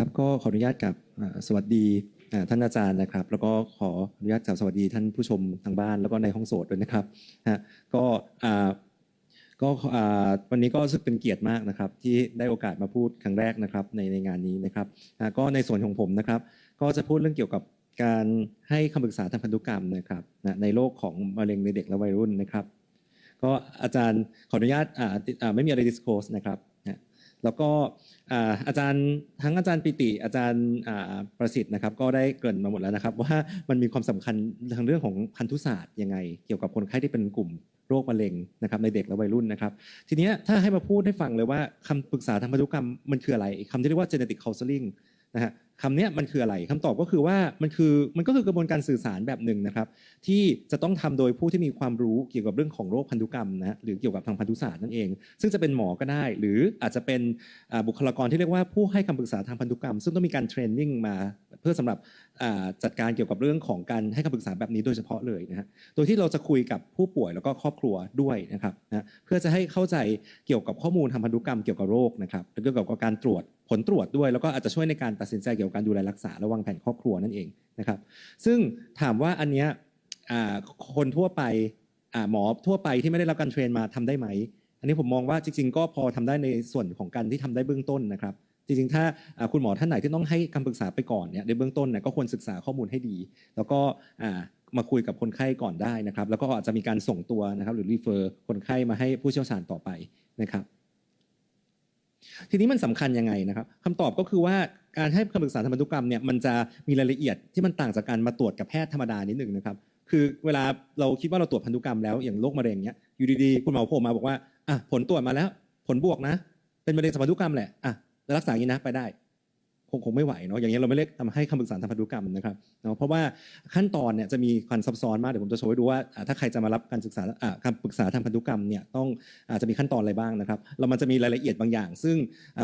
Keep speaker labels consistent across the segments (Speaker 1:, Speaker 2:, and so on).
Speaker 1: ครับก็ขออนุญาตกับสวัสดีท่านอาจารย์นะครับ แล้วก็ขออนุญาตกับสวัสดีท่านผู้ชมทางบ้านแล้วก็ในห้องโสดด้วยนะครับฮะก็อ่าก็อ่าวันนี้ก็รู้สึกเป็นเกียรติมากนะครับ ที่ได้โอกาสมาพูดครั้งแรกนะครับในในงานนี้นะครับก็ในส่วนของผมนะครับ ก็จะพูดเรื่องเกี่ยวกับการให้คำปรึกษาทางพันธุกรรมนะครับในโลกของมะเร็งในเด็กและวัยรุ่นนะครับ ก็อาจารย์ขออนุญาตอ่าไม่มีอะไรดิสโคสนะครับ แล้วก็อาจารย์ทั้งอาจารย์ปิติ อาจารย์ประสิทธิ์นะครับ ก็ได้เกริ่นมาหมดแล้วนะครับ ว่ามันมีความสำคัญทางเรื่องของพันธุศาสตร์ยังไง เกี่ยวกับคนไข้ที่เป็นกลุ่มโรคมะเร็งนะครับในเด็กและวัยรุ่นนะครับทีนี้ถ้าให้มาพูดให้ฟังเลยว่าคำปรึกษาทางพันธุกรรมมันคืออะไรคำที่เรียกว่า genetic counseling นะฮะ คำนี้มันคืออะไรคำตอบก็คือว่ามันคือมันก็คือกระบวนการสื่อสารแบบหนึ่งนะครับ ที่จะต้องทำโดยผู้ที่มีความรู้เกี่ยวกับเรื่องของโรคพันธุกรรมนะหรือเกี่ยวกับทางพันธุศาสตร์นั่นเอง ซึ่งจะเป็นหมอก็ได้ หรืออาจจะเป็นบุคลากรที่เรียกว่าผู้ให้คำปรึกษาทางพันธุกรรม ซึ่งต้องมีการเทรนนิ่งมา เพื่อสำหรับจัดการเกี่ยวกับเรื่องของการให้คำปรึกษาแบบนี้โดยเฉพาะเลยนะฮะโดยที่เราจะคุยกับผู้ป่วยแล้วก็ครอบครัวด้วยนะครับนะเพื่อจะให้เข้าใจเกี่ยวกับข้อมูลทางพันธุกรรมเกี่ยวกับโรคนะครับแล้วเกี่ยวกับการตรวจผลตรวจด้วย แล้วก็อาจจะช่วยในการตัดสินใจเกี่ยวกับการดูแลรักษาและวางแผนครอบครัวนั่นเองนะครับ ซึ่งถามว่าอันเนี้ยคนทั่วไปหมอทั่วไปที่ไม่ได้รับการเทรนมาทำได้ไหม อันนี้ผมมองว่าจริง ๆ ก็พอทำได้ในส่วนของการที่ทำได้เบื้องต้นนะครับ จริงๆ ถ้าคุณหมอท่านไหนที่ต้องให้คำปรึกษาไปก่อนเนี่ยในเบื้องต้นเนี่ยก็ควรศึกษาข้อมูลให้ดี แล้วก็มาคุยกับคนไข้ก่อนได้นะครับ แล้วก็อาจจะมีการส่งตัวนะครับ หรือรีเฟอร์คนไข้มาให้ผู้เชี่ยวชาญต่อไปนะครับ ทีนี้มันสำคัญยังไงนะครับคำตอบก็คือว่าการให้คำปรึกษาทางพันธุกรรมเนี่ยมันจะมีรายละเอียดที่มันต่างจากการมาตรวจกับแพทย์ธรรมดานิดหนึ่งนะครับ คือเวลาเราคิดว่าเราตรวจพันธุกรรมแล้วอย่างโรคมะเร็งเนี้ยอยู่ดีๆคุณหมอโผล่มาบอกว่าอะผลตรวจมาแล้ว ผลบวกนะ เป็นมะเร็งสมพันธุกรรมแหละอะ แล้วรักษาอย่างนี้นะไปได้คงคงไม่ไหวเนาะอย่างนี้ยเราไม่เรียกทำให้คำปรึกษาทางพันธุกรรมนะครับเนาะเพราะว่าขั้นตอนเนี่ยจะมีความซับซ้อนมากเดี๋ยวผมจะโชว์ให้ดูว่าถ้าใครจะมารับการศึกษาอ่าคำปรึกษาทางพันธุกรรมเนี่ยต้องอาจจะมีขั้นตอนอะไรบ้างนะครับเรามันจะมีรายละเอียดบางอย่าง ซึ่ง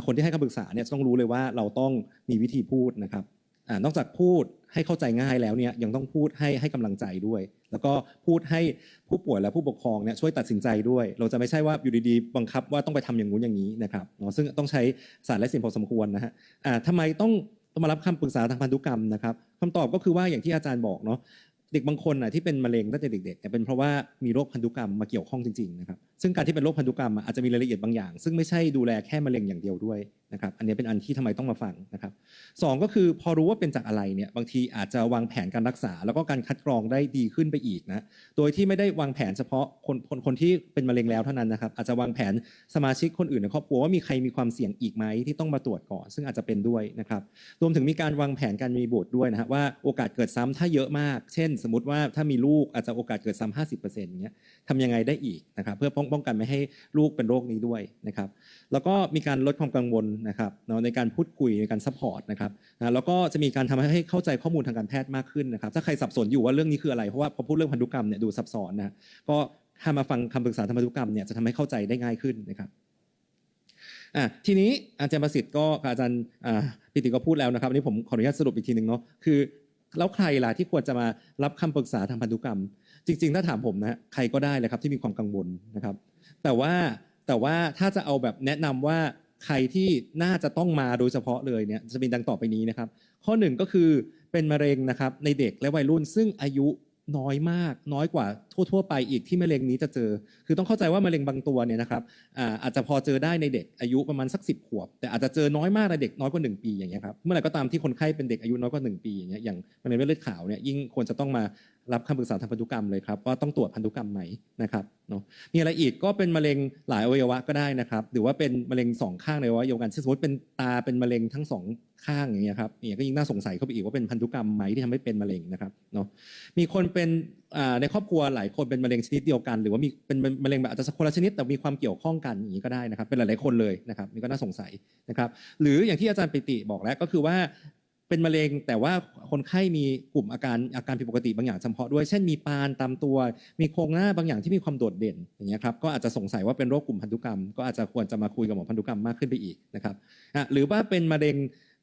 Speaker 1: คนที่ให้คำปรึกษาเนี่ยต้องรู้เลยว่าเราต้องมีวิธีพูดนะครับ นอกจากพูดให้เข้าใจง่ายแล้วเนี่ยยังต้องพูดให้ให้กำลังใจด้วย แล้วก็พูดให้ผู้ป่วยและผู้ปกครองเนี่ยช่วยตัดสินใจด้วย เราจะไม่ใช่ว่าอยู่ดีๆบังคับว่าต้องไปทำอย่างงู้นอย่างนี้นะครับเนาะซึ่งต้องใช้สารและสิ่งพอสมควรนะฮะอ่าทำไมต้องต้องมารับคำปรึกษาทางพันธุกรรมนะครับคำตอบก็คือว่าอย่างที่อาจารย์บอกเนาะเด็กบางคนน่ะที่เป็นมะเร็งตั้งแต่เด็กๆเป็นเพราะว่ามีโรคพันธุกรรมมาเกี่ยวข้องจริงๆนะครับซึ่งการที่เป็นโรคพันธุกรรมอาจจะมีรายละเอียดบางอย่าง ซึ่งไม่ใช่ดูแลแค่มะเร็งอย่างเดียวด้วยนะครับอันนี้เป็นอันที่ทำไมต้องมาฟังนะครับสองก็คือพอรู้ว่าเป็นจากอะไรเนี่ยบางทีอาจจะวางแผนการรักษา แล้วก็การคัดกรองได้ดีขึ้นไปอีกนะโดยที่ไม่ได้วางแผนเฉพาะคนคนคนที่เป็นมะเร็งแล้วเท่านั้นนะครับอาจจะวางแผนสมาชิกคนอื่นในครอบครัวว่ามีใครมีความเสี่ยงอีกไหมที่ต้องมาตรวจก่อน ซึ่งอาจจะเป็นด้วยนะครับรวมถึงมีการวางแผนการมีบุตรด้วยนะฮะว่าโอกาสเกิดซ้ำถ้าเยอะมาก เช่น สมมติว่าถ้ามีลูกอาจจะโอกาสเกิดซ้ำห้าสิบเปอร์เซ็นต์อย่างเงี้ยทำยังไงได้อีกนะครับเพื่อป้องป้องกันไม่ให้ลูกเป็นโรคนี้ด้วยนะครับ แล้วก็มีการลดความกังวลนะครับในการพูดคุยในการซัพพอร์ตนะครับนะแล้วก็จะมีการทำให้เข้าใจข้อมูลทางการแพทย์มากขึ้นนะครับ ถ้าใครสับสนอยู่ว่าเรื่องนี้คืออะไรเพราะว่าพอพูดเรื่องพันธุกรรมเนี่ยดูซับซ้อนนะก็ถ้ามาฟังคำปรึกษาทางพันธุกรรมเนี่ยจะทำให้เข้าใจได้ง่ายขึ้นนะครับอะทีนี้อาจารย์ประสิทธิ์ก็อาจารย์ปิติก็พูดแล้วนะครับอันนี้ผมขออนุญาตสรุปอีกทีหนึ่งเนาะคือแล้วใครล่ะที่ควรจะมารับคำปรึกษาทางพันธุกรรม จริง ๆ ถ้าถามผมนะใครก็ได้เลยครับที่มีความกังวลนะครับ แต่ว่าแต่ว่าถ้าจะเอาแบบแนะนำว่าใครที่น่าจะต้องมาโดยเฉพาะเลยเนี่ยจะมีดังต่อไปนี้นะครับ ข้อหนึ่งก็คือเป็นมะเร็งนะครับในเด็กและวัยรุ่นซึ่งอายุน้อยมาก น้อยกว่าทั่ว ๆ ไปอีกที่มะเร็งนี้จะเจอ คือต้องเข้าใจว่ามะเร็งบางตัวเนี่ยนะครับอาจจะพอเจอได้ในเด็กอายุประมาณสักสิบขวบ แต่อาจจะเจอน้อยมากในเด็กน้อยกว่าหนึ่งปีอย่างเงี้ยครับเมื่อไหร่ก็ตามที่คนไข้เป็นเด็กอายุน้อยกว่าหนึ่งปีอย่างเงี้ยอย่างมะเร็งเลือดขาวเนี่ยยิ่งควรจะต้องมา รับคำปรึกษาทางพันธุกรรมเลยครับว่าต้องตรวจพันธุกรรมไหมนะครับเนาะมีอะไรอีกก็เป็นมะเร็งหลายอวัยวะก็ได้นะครับ หรือว่าเป็นมะเร็งสองข้างในอวัยวะเดียวกันเช่นสมมติเป็นตาเป็นมะเร็งทั้งสองข้างอย่างเงี้ยครับเนี่ยก็ยิ่งน่าสงสัยเข้าไปอีกว่าเป็นพันธุกรรมไหมที่ทำให้เป็นมะเร็งนะครับเนาะมีคนเป็นในครอบครัวหลายคนเป็นมะเร็งชนิดเดียวกัน หรือว่ามีเป็นมะเร็งแบบอาจจะคนละชนิดแต่มีความเกี่ยวข้องกันอย่างนี้ก็ได้นะครับ เป็นหลายๆคนเลยนะครับนี่ก็น่าสงสัยนะครับ หรืออย่างที่อาจารย์ปิติบอกแล้วก็คือว่า เป็นมะเร็งแต่ว่าคนไข้มีกลุ่มอาการอาการผิดปกติบางอย่างเฉพาะด้วย เช่นมีปานตามตัว มีโครงหน้าบางอย่างที่มีความโดดเด่นอย่างเงี้ยครับก็อาจจะสงสัยว่าเป็นโรคกลุ่มพันธุกรรม ก็อาจจะควรจะมาคุยกับหมอพันธุกรรมมากขึ้นไปอีกนะครับหรือว่าเป็นมะเร็ง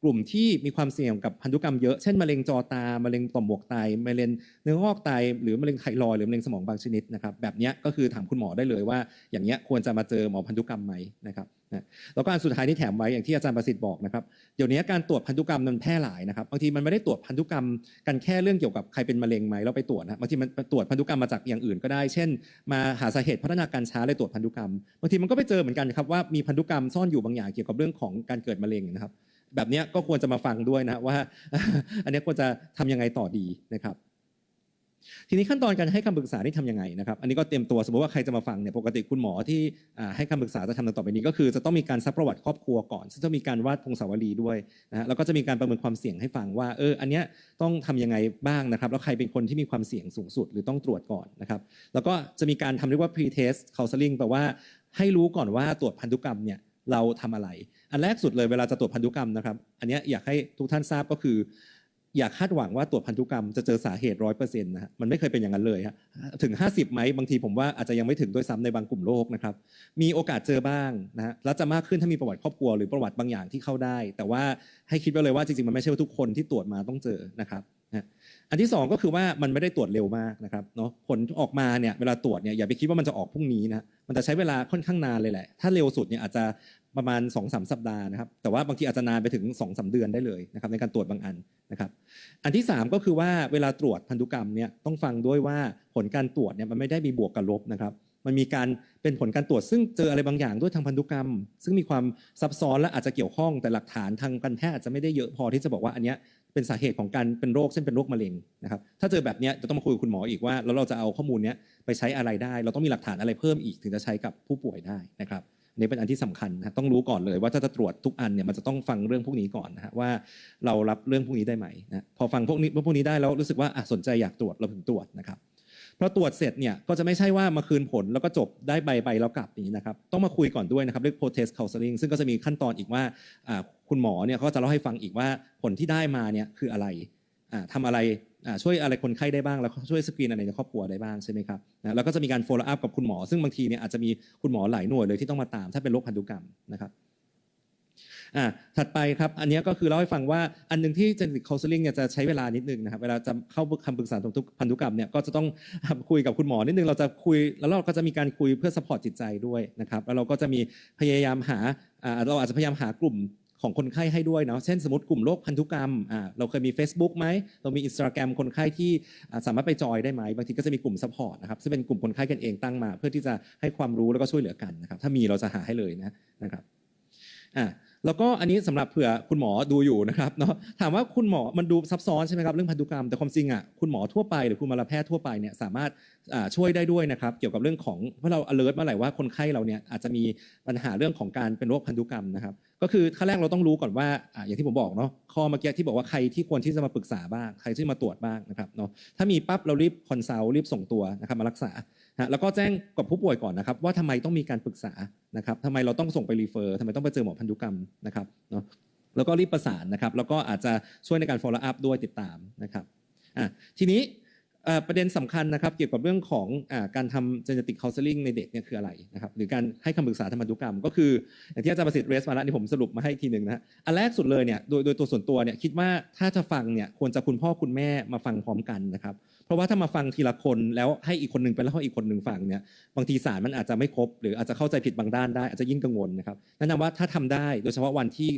Speaker 1: กลุ่มที่มีความเสี่ยงกับพันธุกรรมเยอะเช่นมะเร็งจอตามะเร็งต่อมหมวกไตมะเร็งเนื้องอกไตหรือมะเร็งไทรอยหรือมะเร็งสมองบางชนิดนะครับแบบนี้ก็คือถามคุณหมอได้เลยว่า อย่างเงี้ยควรจะมาเจอหมอพันธุกรรมไหมนะครับนะแล้วก็อันสุดท้ายที่แถมไว้อย่างที่อาจารย์ประสิทธิ์บอกนะครับเดี๋ยวนี้การตรวจพันธุกรรมมันแพร่หลายนะครับบางทีมันไม่ได้ตรวจพันธุกรรมกันแค่เรื่องเกี่ยวกับใครเป็นมะเร็งไหมเราไปตรวจนะบางทีมันตรวจพันธุกรรมมาจากอย่างอื่นก็ได้ เช่น มาหาสาเหตุพัฒนาการช้าเลยตรวจพันธุกรรมบางทีมันก็ไปเจอเหมือนกันครับว่ามีพันธุกรรมซ่อนอยู่บางอย่างเกี่ยวกับเรื่องของการเกิดมะเร็งนะครับ แบบนี้ก็ควรจะมาฟังด้วยนะว่า อันนี้ควรจะทำยังไงต่อดีนะครับ ทีนี้ขั้นตอนการให้คำปรึกษานี่ทำยังไงนะครับ อันนี้ก็เตรียมตัวสมมติว่าใครจะมาฟังเนี่ยปกติคุณหมอที่ให้คำปรึกษาจะทำดังต่อไปนี้ ก็คือจะต้องมีการซักประวัติครอบครัวก่อนซึ่งจะมีการวาดพงศาวลีด้วยนะฮะแล้วก็จะมีการประเมินความเสี่ยงให้ฟังว่าเอออันเนี้ยต้องทำยังไงบ้างนะครับ แล้วใครเป็นคนที่มีความเสี่ยงสูงสุดหรือต้องตรวจก่อนนะครับ แล้วก็จะมีการทำเรียกว่า pre-test counseling แปลว่าให้รู้ก่อนว่าตรวจพันธุกรรมเนี่ย เราทำอะไร อันแรกสุดเลยเวลาจะตรวจพันธุกรรมนะครับ อันนี้อยากให้ทุกท่านทราบก็คือ อย่าคาดหวังว่าตรวจพันธุกรรมจะเจอสาเหตุร้อยเปอร์เซ็นต์นะฮะมันไม่เคยเป็นอย่างนั้นเลยฮะถึง 50ไหมบางทีผมว่าอาจจะยังไม่ถึงด้วยซ้ำในบางกลุ่มโรคนะครับ มีโอกาสเจอบ้างนะฮะแล้วจะมากขึ้นถ้ามีประวัติครอบครัวหรือประวัติบางอย่างที่เข้าได้ แต่ว่าให้คิดไว้เลยว่าจริงๆมันไม่ใช่ว่าทุกคนที่ตรวจมาต้องเจอนะครับ นะอันที่สองก็คือว่ามันไม่ได้ตรวจเร็วมากนะครับเนาะผลออกมาเนี่ยเวลาตรวจเนี่ยอย่าไปคิดว่ามันจะออกพรุ่งนี้นะมันจะใช้เวลาค่อนข้างนานเลยแหละ ถ้าเร็วสุดเนี่ยอาจจะประมาณ2อสสัปดาห์นะครับ แต่ว่าบางทีอาจจะนานไปถึง2อสเดือนได้เลยนะครับในการตรวจบางอันนะครับ อันที่ 3 ก็คือว่าเวลาตรวจพันธุกรรมเนี่ยต้องฟังด้วยว่าผลการตรวจเนี่ยมันไม่ได้มีบวกกับลบนะครับมันมีการเป็นผลการตรวจซึ่งเจออะไรบางอย่างด้วยทางพันธุกรรม ซึ่งมีความซับซ้อนและอาจจะเกี่ยวข้องแต่หลักฐานทางการแพทย์อาจจะไม่ได้เยอะพอที่จะบอกว่าอันเนี้ย เป็นสาเหตุของการเป็นโรคเช่นเป็นโรคมะเร็งนะครับถ้าเจอแบบนี้จะต้องมาคุยกับคุณหมออีกว่าแล้วเราจะเอาข้อมูลนี้ไปใช้อะไรได้ เราต้องมีหลักฐานอะไรเพิ่มอีกถึงจะใช้กับผู้ป่วยได้นะครับนนี้เป็นอันที่สำคัญนะต้องรู้ก่อนเลยว่าถ้าจะตรวจทุกอันเนี่ยมันจะต้องฟังเรื่องพวกนี้ก่อนนะฮะว่าเรารับเรื่องพวกนี้ได้ไหมนะพอฟังพวกนี้พวกนี้ได้แล้วรู้สึกว่าอะสนใจอยากตรวจเราถึงตรวจนะครับพอตรวจเสร็จเนี่ยก็จะไม่ใช่ว่ามาคืนผลแล้วก็จบได้ใบใบแล้วกลับอย่างนี้นะครับต้องมาคุยก่อนด้วยนะครับเรียก protest counseling ซึ่งก็จะมีขั้นตอนอีกว่า คุณหมอเนี่ยเขาก็จะเล่าให้ฟังอีกว่าผลที่ได้มาเนี่ยคืออะไรอ่าทำอะไรช่วยอะไรคนไข้ได้บ้างแล้วช่วยสกรีนอะไรในครอบครัวได้บ้างใช่ไหมครับนะแล้วก็จะมีการ follow up กับคุณหมอ ซึ่งบางทีเนี่ยอาจจะมีคุณหมอหลายหน่วยเลยที่ต้องมาตามถ้าเป็นโรคพันธุกรรมนะครับอ่าถัดไปครับ อันนี้ก็คือเล่าให้ฟังว่าอันหนึงที่ genetic counseling เนี่ยจะใช้เวลานิดนึงนะครับ เวลาจะเข้าคำปรึกษาทางพันธุกรรมเนี่ยก็จะต้องคุยกับคุณหมอนิดนึง เราจะคุยแล้วเราก็จะมีการคุยเพื่อ support จิตใจด้วยนะครับ แล้วเราก็จะมีพยายามหาเราอาจจะพยายามหากลุ่ม ของคนไข้ให้ด้วยเนาะเช่นสมมติกลุ่มโรคพันธุกรรมอ่าเราเคยมี Facebook ไหมเรามี Instagram คนไข้ที่สามารถไปจอยได้ไหมบางทีก็จะมีกลุ่ม support นะครับซึ่งเป็นกลุ่มคนไข้กันเองตั้งมา เพื่อที่จะให้ความรู้แล้วก็ช่วยเหลือกันนะครับถ้ามีเราจะหาให้เลยนะนะครับอะแล้วก็อันนี้สำหรับเผื่อคุณหมอดูอยู่นะครับเนาะถามว่าคุณหมอมันดูซับซ้อนใช่ไหมครับเรื่องพันธุกรรมแต่ความจริงอะคุณหมอทั่วไปหรือคุณมาลาแพทย์ทั่วไปเนี่ยสามารถอ่าช่วยได้ด้วยนะครับเกี่ยวกับเรื่องของเพราะเรา alert เมื่อไหร่ว่าคนไข้เราเนี่ยอาจจะมีปัญหาเรื่องของการเป็นโรคพันธุกรรมนะครับ ก็คือขั้นแรกเราต้องรู้ก่อนว่าอ่าอย่างที่ผมบอกเนาะข้อเมื่อกี้ที่บอกว่าใครที่ควรที่จะมาปรึกษาบ้างใครที่มาตรวจบ้างนะครับเนาะถ้ามีปั๊บเรารีบคอนซัลท์รีบส่งตัวนะครับมารักษาฮะแล้วก็แจ้งกับผู้ป่วยก่อนนะครับ ว่าทำไมต้องมีการปรึกษานะครับทำไมเราต้องส่งไปรีเฟอร์ทำไมต้องไปเจอหมอพันธุกรรมนะครับเนาะแล้วก็รีบประสานนะครับ แล้วก็อาจจะช่วยในการ follow up ด้วยติดตามนะครับอะทีนี้ ประเด็นสำคัญนะครับเกี่ยวกับเรื่องของอการทำ genetic counseling ในเด็กเนี่ยคืออะไรนะครับหรือการให้คำปรึกษาทางพันธุกรรม ก็คืออย่างที่อาจารย์ประสิทธิ์เรสมาแล้วนี่ผมสรุปมาให้ทีหนึ่งนะฮะอันแรกสุดเลยเนี่ยโดยโดยตัวส่วนตัวเนี่ยคิดว่าถ้าจะฟังเนี่ยควรจะคุณพ่อคุณแม่มาฟังพร้อมกันนะครับเพราะว่าถ้ามาฟังทีละคนแล้วให้อีกคนหนึ่งไปแล้วให้อีกคนหนึ่งฟังเนี่ยบางทีสารมันอาจจะไม่ครบ หรืออาจจะเข้าใจผิดบางด้านได้อาจจะยิ่งกังวลนะครับแนะนำว่าถ้าทำได้โดยเฉพาะวันที่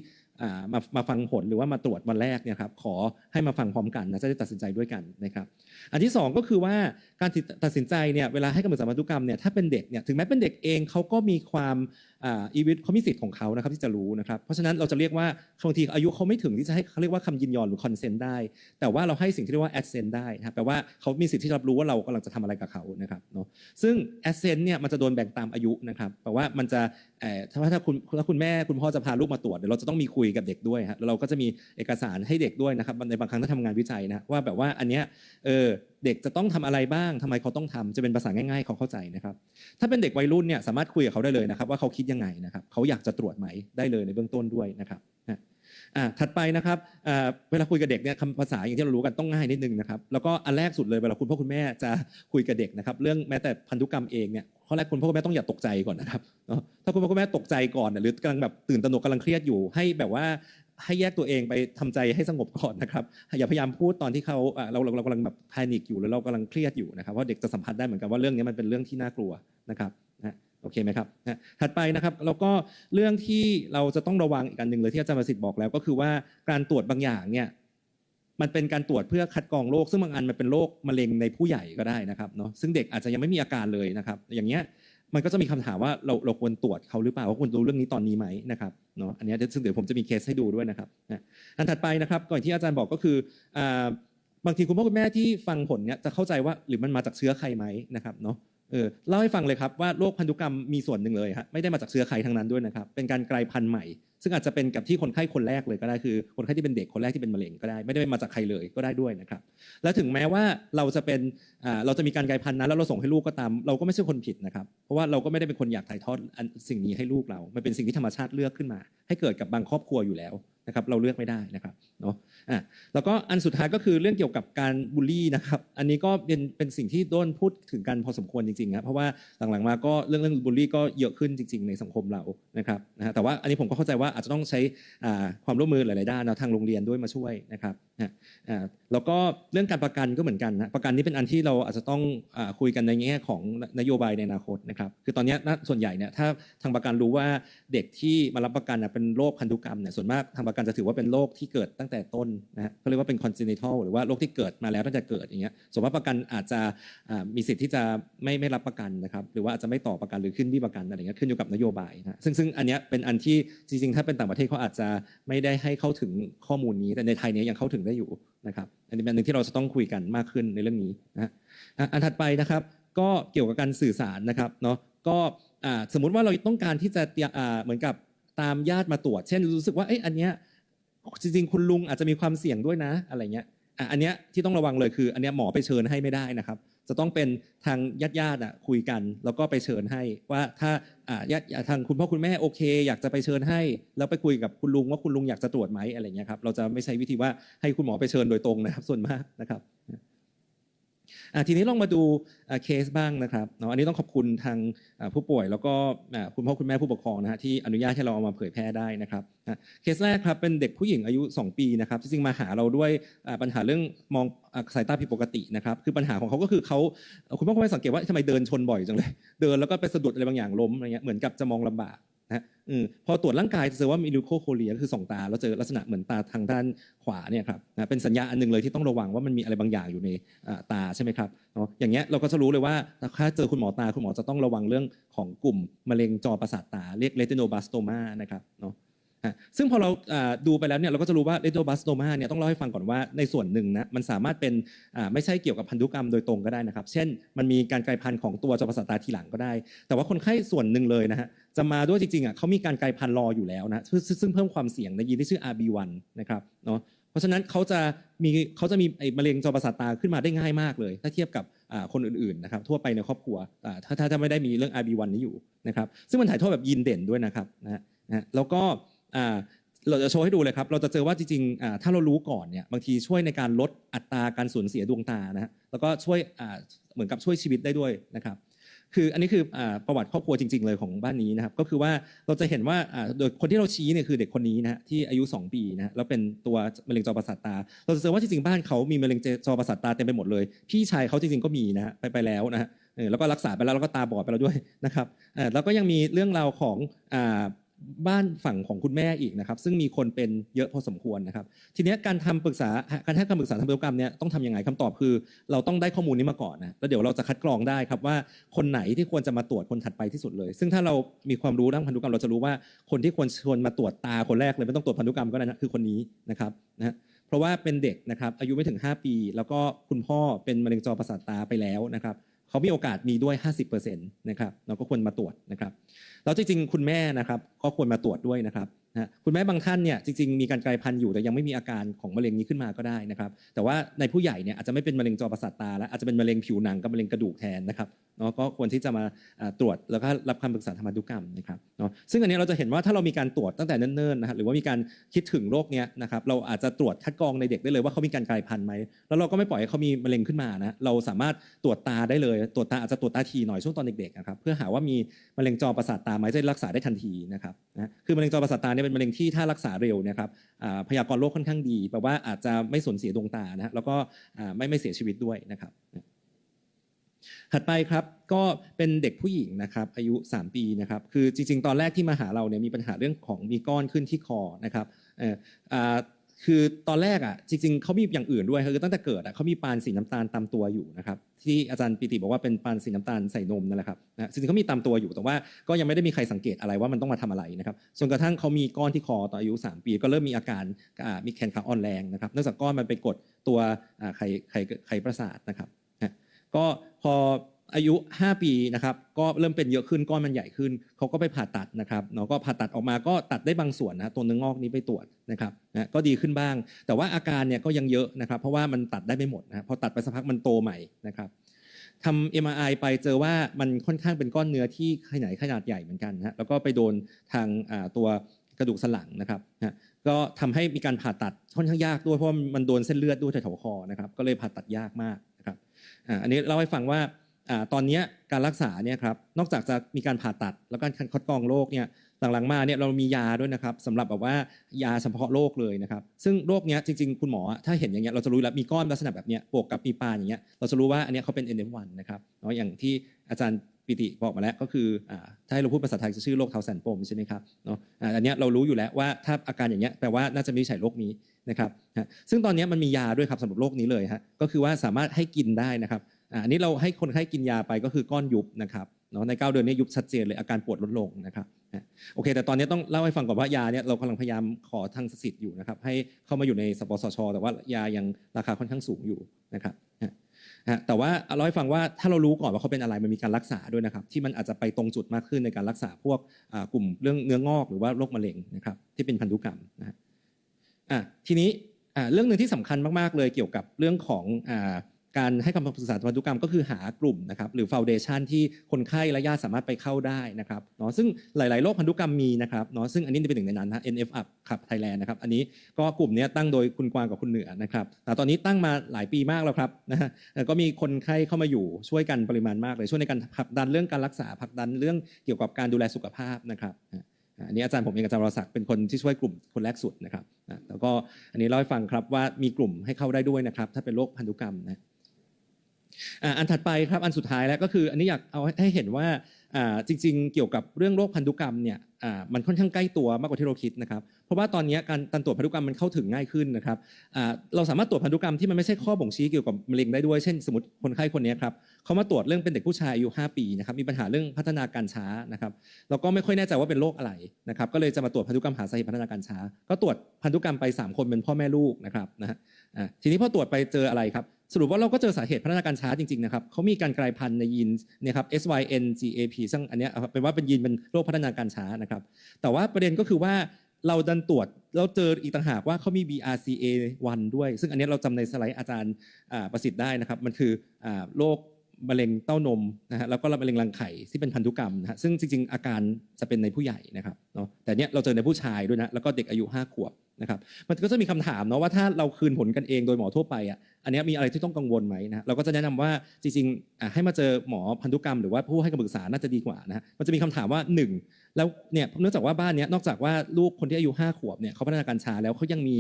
Speaker 1: มามาฟังผลหรือว่ามาตรวจวันแรกเนี่ยครับขอให้มาฟังพร้อมกันนะจะได้ตัดสินใจด้วยกันนะครับอันที่สองก็คือว่าการตัดสินใจเนี่ยเวลาให้คำปรึกษาพันธุกรรมเนี่ยถ้าเป็นเด็กเนี่ยถึงแม้เป็นเด็กเองเขาก็มีความอีวิทเขามีสิทธิ์ของเขานะครับที่จะรู้นะครับเพราะฉะนั้นเราจะเรียกว่าบางทีอายุเขาไม่ถึงที่จะให้เขาเรียกว่าคำยินยอมหรือคอนเซนต์ได้ แต่ว่าเราให้สิ่งที่เรียกว่า assent ได้นะครับแปลว่าเขามีสิทธิ์ที่จะรับรู้ว่าเรากำลังจะทำอะไรกับเขานะครับเนาะซึ่ง assent เนี่ยมันจะโดนแบ่งตามอายุนะครับแปลว่ามันจะถ้าถ้าคุณถ้าคุณแม่คุณพ่อจะพาลูกมาตรวจเดี๋ยวเราจะต้องมีคุยกับเด็กด้วยฮะแล้วเราก็จะมีเอกสารให้เด็กด้วยนะครับในบางครั้งถ้าทำงานวิจัยนะว่าแบบว่าอันเนี้ยเออเด็กจะต้องทำอะไรบ้างทำไมเขาต้องทำจะเป็นภาษาง่ายๆเขาเข้าใจนะครับถ้าเป็นเด็กวัยรุ่นเนี่ยสามารถคุยกับเขาได้เลยนะครับว่าเขาคิดยังไงนะครับเขาอยากจะตรวจไหมได้เลยในเบื้องต้นด้วยนะครับนะ อ่าถัดไปนะครับอ่าเวลาคุยกับเด็กเนี่ยคำภาษาอย่างที่เรารู้กันต้องง่ายนิดนึงนะครับแล้วก็อันแรกสุดเลยเวลาคุณพ่อคุณแม่จะคุยกับเด็กนะครับเรื่องแม้แต่พันธุกรรมเองเนี่ยข้อแรกคุณพ่อคุณแม่ต้องอย่าตกใจก่อนนะครับถ้าคุณพ่อคุณแม่ตกใจก่อนเนี่ยหรือกำลังแบบตื่นตระหนกกำลังเครียดอยู่ ให้แบบว่าให้แยกตัวเองไปทำใจให้สงบก่อนนะครับอย่าพยายามพูดตอนที่เขาเราเรากำลังแบบแพนิคอยู่หรือเรากำลังเครียดอยู่นะครับเพราะเด็กจะสัมผัสได้เหมือนกันว่าเรื่องนี้มันเป็นเรื่องที่น่ากลัวนะครับ โอเคไหมครับนะถัดไปนะครับแล้วก็เรื่องที่เราจะต้องระวังอีกอันหนึ่งเลยที่อาจารย์ประสิทธิ์บอกแล้ว ก็คือว่าการตรวจบางอย่างเนี่ยมันเป็นการตรวจเพื่อคัดกรองโรคซึ่งบางอันมันเป็นโรคมะเร็งในผู้ใหญ่ก็ได้นะครับเนาะซึ่งเด็กอาจจะยังไม่มีอาการเลยนะครับ อย่างเงี้ยมันก็จะมีคำถามว่าเราเราควรตรวจเขาหรือเปล่าว่าควรรู้เรื่องนี้ตอนนี้ไหมนะครับเนาะอันนี้ซึ่งเดี๋ยวผมจะมีเคสให้ดูด้วยนะครับอันถัดไปนะครับ ก่อนที่อาจารย์บอกก็คือบางทีคุณพ่อคุณแม่ที่ฟังผลเนี่ยจะเข้าใจว่าหรือมันมาจากเชื้อใครไหมนะครับเนาะ ออเล่าให้ฟังเลยครับว่าโรคพันธุกรรมมีส่วนหนึ่งเลยฮะไม่ได้มาจากเชื้อใครทั้งนั้นด้วยนะครับเป็นการกลายพันธุ์ใหม่ ซึ่งอาจจะเป็นกับที่คนไข้คนแรกเลยก็ได้คือคนไข้ที่เป็นเด็กคนแรกที่เป็นมะเร็งก็ได้ไม่ได้มาจากใครเลยก็ได้ด้วยนะครับและถึงแม้ว่าเราจะเป็นอ่าเราจะมีการกลายพันธุ์นั้นแล้วเราส่งให้ลูกก็ตาม เราก็ไม่ใช่คนผิดนะครับเพราะว่าเราก็ไม่ได้เป็นคนอยากถ่ายทอดสิ่งนี้ให้ลูกเรา มันเป็นสิ่งที่ธรรมชาติเลือกขึ้นมา ให้เกิดกับบางครอบครัวอยู่แล้วนะครับเราเลือกไม่ได้นะครับเนาะ อะแล้วก็อันสุดท้ายก็คือเรื่องเกี่ยวกับการบูลลี่นะครับ อันนี้ก็เป็นเป็นสิ่งที่โดนพูดถึงกันพอสมควรจริงๆนะเพราะว่าหลังๆมาก็เรื่องเรื่องบูลลี่ก็เยอะขึ้นจริง ๆ ในสังคมเรานะครับนะฮะแต่ว่าอันนี้ผมก็เข้าใจว่าอาจจะต้องใช้ความร่วมมือหลายๆด้านนะทางโรงเรียนด้วยมาช่วยนะครับนะแล้วก็เรื่องการประกันก็เหมือนกันนะประกันนี้เป็นอันที่เราอาจจะต้องอคุยกันในแง่ของนโยบายในอนาคตนะครับคือตอนนี้ส่วนใหญ่เนี่ยถ้าทางประกันรู้ว่าเด็กที่มารับประกันนะเป็นโรคพันธุกรรมเนี่ยส่วนมากทางประกันจะถือว่าเป็นโรคที่เกิดตั้งแต่ต้นนะฮะเขาเรียกว่าเป็น congenital หรือว่าโรคที่เกิดมาแล้วตั้งแต่เกิดอย่างเงี้ยส่วนมากประกันอาจจะมีสิทธิ์ที่จะไม่ไม่รับประกันนะครับหรือว่าอาจจะไม่ต่อประกันหรือขึ้นวิประกันอะไรเงี้ยขึ้นอยู่กับนโยบายนะซึ่งซึ่งอันเนี้ยเป็นอันที่จริงๆ ถ้าเป็นต่างประเทศเขาอาจจะไม่ได้ให้เข้าถึงข้อมูลนี้แต่ในไทยเนี้ยยังเข้าถึงได้อยู่นะครับอันนี้เป็นหนึ่งที่เราจะต้องคุยกันมากขึ้นในเรื่องนี้นะอันถัดไปนะครับ ก็เกี่ยวกับการสื่อสารนะครับเนาะก็สมมุติว่าเราต้องการที่จะเหมือนกับตามญาติมาตรวจ เช่นรู้สึกว่าเอ้ยอันเนี้ยจริงๆคุณลุงอาจจะมีความเสี่ยงด้วยนะอะไรเงี้ยอันเนี้ยที่ต้องระวังเลยคือ อันเนี้ยหมอไปเชิญให้ไม่ได้นะครับ จะต้องเป็นทางญาติญาติอะคุยกัน แล้วก็ไปเชิญให้ว่าถ้าอ่าญาติทางคุณพ่อคุณแม่โอเค อยากจะไปเชิญให้ แล้วไปคุยกับคุณลุงว่าคุณลุงอยากจะตรวจไหมอะไรเงี้ยครับเราจะไม่ใช้วิธีว่าให้คุณหมอไปเชิญโดยตรงนะครับส่วนมากนะครับ ทีนี้ลองมาดูเคสบ้างนะครับเนาะอันนี้ต้องขอบคุณทางผู้ป่วยแล้วก็คุณพ่อคุณแม่ผู้ปกครองนะฮะที่อนุญาตให้เราเอามาเผยแพร่ได้นะครับเคสแรกครับเป็นเด็กผู้หญิงอายุ 2 ปีนะครับจริงๆมาหาเราด้วยปัญหาเรื่องมองสายตาผิดปกตินะครับคือปัญหาของเขาก็คือเขาคุณพ่อคุณแม่สังเกตว่าทำไมเดินชนบ่อยจังเลย เดินแล้วก็ไปสะดุดอะไรบางอย่างล้มอะไรเงี้ยเหมือนกับจะมองลำบาก นะอพอตรวจร่างกายจะเจอว่ามีลูโคโคเลียคือสองตาแล้วเจอลักษณะเหมือนตาทางด้านขวาเนี่ยครับนะเป็นสัญญาอันหนึ่งเลยที่ต้องระวังว่ามันมีอะไรบางอย่างอยู่ในตาใช่ไหมครับเนาะอย่างเงี้ยเราก็จะรู้เลยว่าถ้าเจอคุณหมอตาคุณหมอจะต้องระวังเรื่องของกลุ่มมะเร็งจอประสาทตาเรียกเรติโนบาสโตมานะครับเนาะ ซึ่งพอเราดูไปแล้วเนี่ยเราก็จะรู้ว่าเรโ o บ a สโตมาเนี่ยต้องเล่าให้ฟังก่อนว่าในส่วนหนึ่งนะมันสามารถเป็นไม่ใช่เกี่ยวกับพันธุกรรมโดยตรงก็ได้นะครับ เช่น มันมีการกลายพันธุ์ของตัวจอประสาทตาทีหลังก็ได้ แต่ว่าคนไข้ส่วนหนึ่งเลยนะฮะจะมาด้วยจริงๆอะเขามีการกลายพันธุ์รออยู่แล้วนะซึ่งเพิ่มความเสี่ยงในยีนที่ชื่อ RB1 นะครับเนาะเพราะฉะนั้นเขาจะมีเขาจะมีไอ้มะเร็งจอประสาทตาขึ้นมาได้ง่ายมากเลย ถ้าเทียบกับคนอื่นๆนะครับทั่วไปในครอบครัวถ้าถ้าไม่ได้มีเรื่อง RB1 นี้อยู่นะครับซึ่งมันถ่ายทอดแบบยีนเด่นด้วยนะครับนะฮะนะฮะแล้วก็ อ่าเราจะโชว์ให้ดูเลยครับ เราจะเจอว่าจริงๆอ่าถ้าเรารู้ก่อนเนี่ยบางทีช่วยในการลดอัตราการสูญเสียดวงตานะฮะแล้วก็ช่วยอ่าเหมือนกับช่วยชีวิตได้ด้วยนะครับคืออันนี้คืออาประวัติครอบครัวจริง ๆ เลยของบ้านนี้นะครับก็คือว่าเราจะเห็นว่าอ่าโดยคนที่เราชี้เนี่ยคือเด็กคนนี้นะฮะที่อายุ 2 ปีนะฮะแล้วเป็นตัวมะเร็งจอประสาทตา เราจะเจอว่าจริงๆบ้านเขามีมะเร็งจอประสาทตาเต็มไปหมดเลย พี่ชายเขาจริงๆก็มีนะฮะไปไปแล้วนะฮะเออแล้วก็รักษาไปแล้วแล้วก็ตาบอดไปแล้วด้วยนะครับอ่าแล้วก็ยังมีเรื่องราวของอ่า บ้านฝั่งของคุณแม่อีกนะครับ ซึ่งมีคนเป็นเยอะพอสมควรนะครับ ทีนี้การทำปรึกษาการให้คำปรึกษาทางพันธุกรรมเนี่ยต้องทำยังไงคำตอบคือ เราต้องได้ข้อมูลนี้มาก่อนนะแล้วเดี๋ยวเราจะคัดกรองได้ครับว่าคนไหนที่ควรจะมาตรวจคนถัดไปที่สุดเลย ซึ่งถ้าเรามีความรู้ด้านพันธุกรรมเราจะรู้ว่าคนที่ควรชวนมาตรวจตาคนแรกเลยไม่ต้องตรวจพันธุกรรมก็ได้นะคือคนนี้นะครับนะฮะเพราะว่าเป็นเด็กนะครับอายุไม่ถึง 5 ปี แล้วก็คุณพ่อเป็นมะเร็งจอประสาทตาไปแล้วนะครับ เขามีโอกาสมีด้วย 50%นะครับเราก็ควรมาตรวจนะครับแล้วจริงๆ คุณแม่นะครับก็ควรมาตรวจด้วยนะครับ นะคุณแม่บางท่านเนี่ยจริงๆมีการกลายพันธุ์อยู่แต่ยังไม่มีอาการของมะเร็งนี้ขึ้นมาก็ได้นะครับ แต่ว่าในผู้ใหญ่เนี่ยอาจจะไม่เป็นมะเร็งจอประสาทตาแล้วอาจจะเป็นมะเร็งผิวหนังกับมะเร็งกระดูกแทนนะครับเนาะก็ควรที่จะมาตรวจแล้วก็รับคำปรึกษาทางพันธุกรรมนะครับเนาะซึ่งอันนี้เราจะเห็นว่าถ้าเรามีการตรวจตั้งแต่เนิ่นๆนะฮะหรือว่ามีการคิดถึงโรคเนี้ยนะครับเราอาจจะตรวจคัดกรองในเด็กได้เลยว่าเขามีการกลายพันธุ์ไหมแล้วเราก็ไม่ปล่อยให้เขามีมะเร็งขึ้นมานะเราสามารถตรวจตาได้เลยตรวจตาอาจจะตรวจตาทีหน่อยช่วงตอนเด็กๆนะครับเพื่อหาว่ามีมะเร็งจอประสาทตาไหมจะรักษาได้ทันทีนะครับนะคือมะเร็งจอประสาทตาเนี่ยเป็นมะเร็งที่ถ้ารักษาเร็วนะครับพยากรณ์โรคค่อนข้างดีแปลว่าอาจจะไม่สูญเสียดวงตานะแล้วก็ไม่ไม่เสียชีวิตด้วยนะครับถัดไปครับก็เป็นเด็กผู้หญิงนะครับอายุ 3 ปีนะครับคือจริง ๆ ตอนแรกที่มาหาเราเนี่ยมีปัญหาเรื่องของมีก้อนขึ้นที่คอนะครับเอ่ออ่า คือตอนแรกอะจริงๆเขามีอย่างอื่นด้วยคือตั้งแต่เกิดอะเขามีปานสีน้ำตาลตามตัวอยู่นะครับที่อาจารย์ปิติบอกว่าเป็นปานสีน้ำตาลใส่นมนั่นแหละครับนะจริงๆเขามีตามตัวอยู่แต่ว่าก็ยังไม่ได้มีใครสังเกตอะไรว่ามันต้องมาทำอะไรนะครับจนกระทั่งเขามีก้อนที่คอตอนอายุ 3 ปี ก็เริ่มมีอาการมีแขนขาอ่อนแรงนะครับเนื่องจากก้อนมันไปกดตัวอ่ไขไขไขประสาทนะครับก็พอ อายุ 5 ปีนะครับก็เริ่มเป็นเยอะขึ้นก้อนมันใหญ่ขึ้นเขาก็ไปผ่าตัดนะครับเนาะก็ผ่าตัดออกมาก็ตัดได้บางส่วนนะตัวเนื้องอกนี้ไปตรวจนะครับนะก็ดีขึ้นบ้าง แต่ว่าอาการเนี่ยก็ยังเยอะนะครับ เพราะว่ามันตัดได้ไม่หมดนะพอตัดไปสักพักมันโตใหม่นะครับทำ MRI ไปเจอว่ามันค่อนข้างเป็นก้อนเนื้อที่ขนาดขนาดใหญ่เหมือนกันนะแล้วก็ไปโดนทางตัวกระดูกสันหลังนะครับนะก็ทำให้มีการผ่าตัดค่อนข้างยากด้วยเพราะมันโดนเส้นเลือดด้วยแถวคอนะครับก็เลยผ่าตัดยากมากนะครับอันนี้เล่าให้ฟังว่า อาตอนเนี้ยการรักษาเนี่ยครับนอกจากจะมีการผ่าตัดแล้วก็การคัดกรองโรคเนี่ยหลังๆมาเนี่ยเรามียาด้วยนะครับสำหรับแบบว่ายาเฉพาะโรคเลยนะครับซึ่งโรคเนี้ยจริงๆ คุณหมอถ้าเห็นอย่างเงี้ยเราจะรู้แล้วมีก้อนลักษณะแบบเนี้ยบวกกับมีปานอย่างเงี้ยเราจะรู้ว่าอันเนี้ยเขาเป็น NF1 นะครับเนาะอย่างที่อาจารย์ปิติบอกมาแล้วก็คืออ่าถ้าให้เราพูดภาษาไทยจะชื่อโรคเทาแสนปมใช่ไหมครับเนาะอ่าอันเนี้ยเรารู้อยู่แล้วว่าถ้าอาการอย่างเงี้ยแปลว่าน่าจะไม่ใช่โรคนี้นะครับฮะซึ่งตอนเนี้ยมันมียาด้วยครับสำหรับโรคนี้เลยฮะก็คือว่าสามารถให้กินได้นะครับ อันนี้เราให้คนไข้กินยาไปก็คือก้อนยุบนะครับเนาะใน 9 เดือนนี้ยุบชัดเจนเลยอาการปวดลดลงนะครับโอเค แต่ตอนนี้ต้องเล่าให้ฟังก่อนว่ายาเนี่ยเรากำลังพยายามขอทางสิทธิ์อยู่นะครับให้เข้ามาอยู่ในสปสช แต่ว่ายายังราคาค่อนข้างสูงอยู่นะครับแต่ว่าเล่าให้ฟังว่าถ้าเรารู้ก่อนว่าเขาเป็นอะไรมันมีการรักษาด้วยนะครับ ที่มันอาจจะไปตรงจุดมากขึ้นในการรักษาพวกกลุ่มเรื่องเนื้องอกหรือว่าโรคมะเร็งนะครับที่เป็นพันธุกรรมนะฮะทีนี้เรื่องหนึ่งที่สำคัญมากๆเลยเกี่ยวกับเรื่องของ การให้คำปรึกษาทางพันธุกรรมก็คือหากลุ่มนะครับหรือฟาวเดชันที่คนไข้และญาติสามารถไปเข้าได้นะครับเนาะซึ่งหลาย ๆ โรคพันธุกรรมมีนะครับเนาะซึ่งอันนี้เป็นหนึ่งในนั้นนะ NF Up ครับไทยแลนด์นะครับอันนี้ก็กลุ่มเนี้ยตั้งโดยคุณกวางกับคุณเหนือนะครับแต่ตอนนี้ตั้งมาหลายปีมากแล้วครับนะฮะก็มีคนไข้เข้ามาอยู่ช่วยกันปริมาณมากเลยช่วยในการผลักดันเรื่องการรักษาผลักดันเรื่องเกี่ยวกับการดูแลสุขภาพนะครับอันนี้อาจารย์ผมเองอาจารย์วรศักดิ์เป็นคนที่ช่วยกลุ่มคนแรกสุดนะครับแล้วก็อันนี้เล่าให้ฟังครับว่ามีกลุ่มให้เข้าได้ด้วยนะครับถ้าเป็นโรคพันธุกรรมนะ อ่าอันถัดไปครับอันสุดท้ายแล้วก็คืออันนี้อยากเอาให้เห็นว่าอ่าจริง ๆ เกี่ยวกับเรื่องโรคพันธุกรรมเนี่ยอ่ามันค่อนข้างใกล้ตัวมากกว่าที่เราคิดนะครับเพราะว่าตอนนี้การการตรวจพันธุกรรมมันเข้าถึงง่ายขึ้นนะครับอ่าเราสามารถตรวจพันธุกรรมที่มันไม่ใช่ข้อบ่งชี้เกี่ยวกับมะเร็งได้ด้วยเช่น สมมติคนไข้คนนี้ครับเขามาตรวจเรื่องเป็นเด็กผู้ชายอายุ5ปีนะครับมีปัญหาเรื่องพัฒนาการช้านะครับเราก็ไม่ค่อยแน่ใจว่าเป็นโรคอะไรนะครับก็เลยจะมาตรวจพันธุกรรมหาสาเหตุพัฒนาการช้า ก็ตรวจพันธุกรรมไป 3 คนเป็นพ่อแม่ลูกนะครับนะฮะทีนี้พอตรวจไปเจออะไรครับ สรุปว่าเราก็เจอสาเหตุพัฒนาการช้าจริงๆนะครับเขามีการกลายพันธุ์ในยีนนะครับ SYNGAP ซึ่งอันเนี้ยเป็นว่าเป็นยีนเป็นโรคพัฒนาการช้านะครับ แต่ว่าประเด็นก็คือว่าเราดันตรวจเราเจออีกต่างหากว่าเขามี BRCA1 ด้วย ซึ่งอันนี้เราจำในสไลด์อาจารย์ประสิทธิ์ได้นะครับ มันคือโรค มะเร็งเต้านมนะฮะแล้วก็มะเร็งรังไข่ที่เป็นพันธุกรรมนะฮะซึ่งจริงๆ อาการจะเป็นในผู้ใหญ่นะครับเนาะแต่เนี้ยเราเจอในผู้ชายด้วยนะแล้วก็เด็กอายุ 5 ขวบนะครับมันก็จะมีคำถามเนาะว่าถ้าเราคืนผลกันเองโดยหมอทั่วไปอะอันนี้มีอะไรที่ต้องกังวลไหมนะเราก็จะแนะนำว่าจริงๆอะให้มาเจอหมอพันธุกรรมหรือว่าผู้ให้คำปรึกษาน่าจะดีกว่านะฮะมันจะมีคำถามว่าหนึ่งแล้วเนี่ยเนื่องจากว่าบ้านเนี้ยนอกจากว่าลูกคนที่อายุ 5 ขวบเนี่ยเขาพัฒนาการช้าแล้วเขายังมี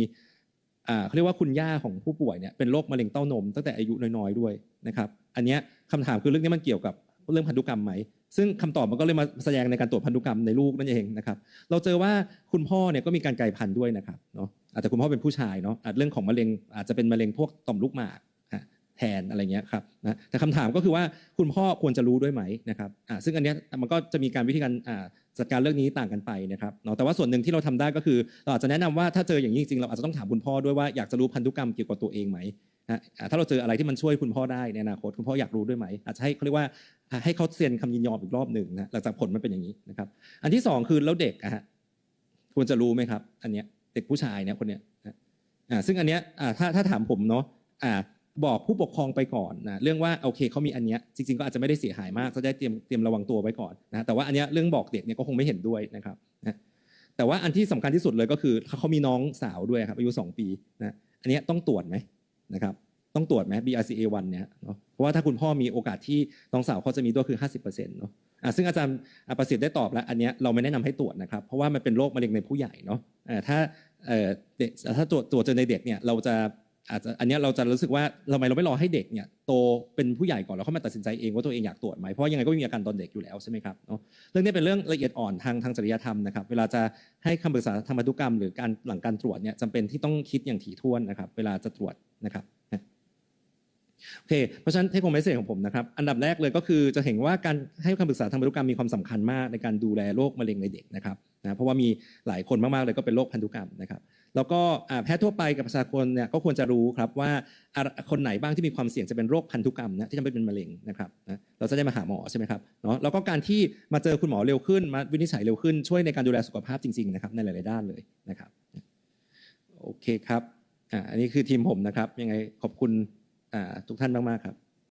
Speaker 1: เขาเรียกว่าคุณย่าของผู้ป่วยเนี่ยเป็นโรคมะเร็งเต้านมตั้งแต่อายุน้อยๆด้วยนะครับอันนี้คำถามคือเรื่องนี้มันเกี่ยวกับเรื่องพันธุกรรมไหมซึ่งคำตอบมันก็เลยมาแสดงในการตรวจพันธุกรรมในลูกนั่นเองนะครับเราเจอว่าคุณพ่อเนี่ยก็มีการกลายพันธุ์ด้วยนะครับเนาะอาจจะคุณพ่อเป็นผู้ชายเนาะอาจเรื่องของมะเร็งอาจจะเป็นมะเร็งพวกต่อมลูกหมาก แทนอะไรเงี้ยครับนะแต่คำถามก็คือว่าคุณพ่อควรจะรู้ด้วยไหมนะครับอ่าซึ่งอันเนี้ยมันก็จะมีการวิธีการอ่าจัดการเรื่องนี้ต่างกันไปนะครับเนาะแต่ว่าส่วนหนึ่งที่เราทำได้ก็คือเราอาจจะแนะนำว่าถ้าเจออย่างนี้จริงเราอาจจะต้องถามคุณพ่อด้วยว่าอยากจะรู้พันธุกรรมเกี่ยวกับตัวเองไหมนะอ่าถ้าเราเจออะไรที่มันช่วยคุณพ่อได้ในอนาคตคุณพ่ออยากรู้ด้วยไหม อาจจะให้เขาเรียกว่าให้เขาเซ็นคำยินยอมอีกรอบหนึ่งนะหลังจากผลมันเป็นอย่างนี้นะครับ อันที่สองคือแล้วเด็กอะฮะควรจะรู้ไหมครับ อันเนี้ยเด็กผู้ชายเนี่ยคนเนี้ยอ่าซึ่งอันเนี้ยอ่าถ้าถ้าถามผมเนาะอ่า บอกผู้ปกครองไปก่อนนะเรื่องว่าโอเคเขามีอันเนี้ยจริงๆก็อาจจะไม่ได้เสียหายมากก็ได้เตรียมเตรียมระวังตัวไว้ก่อนนะแต่ว่าอันเนี้ยเรื่องบอกเด็กเนี่ยก็คงไม่เห็นด้วยนะครับนะแต่ว่าอันที่สำคัญที่สุดเลยก็คือเขาเขามีน้องสาวด้วยครับอายุ 2 ปีนะอันเนี้ยต้องตรวจไหมนะครับต้องตรวจไหม BRCA1 เนี่ยเนาะเพราะว่าถ้าคุณพ่อมีโอกาสที่น้องสาวเขาจะมีด้วยคือ 50%เนาะอะซึ่งอาจารย์อะประสิทธิ์ได้ตอบแล้ว อันเนี้ยเราไม่แนะนำให้ตรวจนะครับ เพราะว่ามันเป็นโรคมะเร็งในผู้ใหญ่เนาะถ้าเด็กถ้าตรวจตรวจเจอในเด็กเนี่ยเราจะ อาจจะอันเนี้ยเราจะรู้สึกว่าทำไมเราไม่รอให้เด็กเนี่ยโตเป็นผู้ใหญ่ก่อนแล้วค่อยมาตัดสินใจเองว่าตัวเองอยากตรวจไหมเพราะยังไงก็มีอาการตอนเด็กอยู่แล้วใช่ไหมครับเนาะเรื่องนี้เป็นเรื่องละเอียดอ่อนทางทางจริยธรรมนะครับ เวลาจะให้คำปรึกษาทางพันธุกรรม หรือการหลังการตรวจเนี่ยจำเป็นที่ต้องคิดอย่างถี่ถ้วนนะครับ เวลาจะตรวจนะครับโอเคเพราะฉะนั้นเทคโนโลยีของผมนะครับอันดับแรกเลยก็คือจะเห็นว่าการให้คำปรึกษาทางพันธุกรรมมีความสำคัญมากในการดูแลโรคมะเร็งในเด็กนะครับนะเพราะว่ามีหลายคนมากๆเลยก็เป็นโรคพันธุกรรมนะครับ แล้วก็แพทย์ทั่วไปกับประชาชนเนี่ยก็ควรจะรู้ครับว่าคนไหนบ้างที่มีความเสี่ยงจะเป็นโรคพันธุกรรมนะที่ทำให้เป็นมะเร็งนะครับนะเราจะได้มาหาหมอใช่ไหมครับเนาะแล้วก็การที่มาเจอคุณหมอเร็วขึ้นมาวินิจฉัยเร็วขึ้นช่วยในการดูแลสุขภาพจริงๆนะครับในหลายๆด้านเลยนะครับโอเคครับอ่าอันนี้คือทีมผมนะครับยังไงขอบคุณอ่าทุกท่านมากๆครับ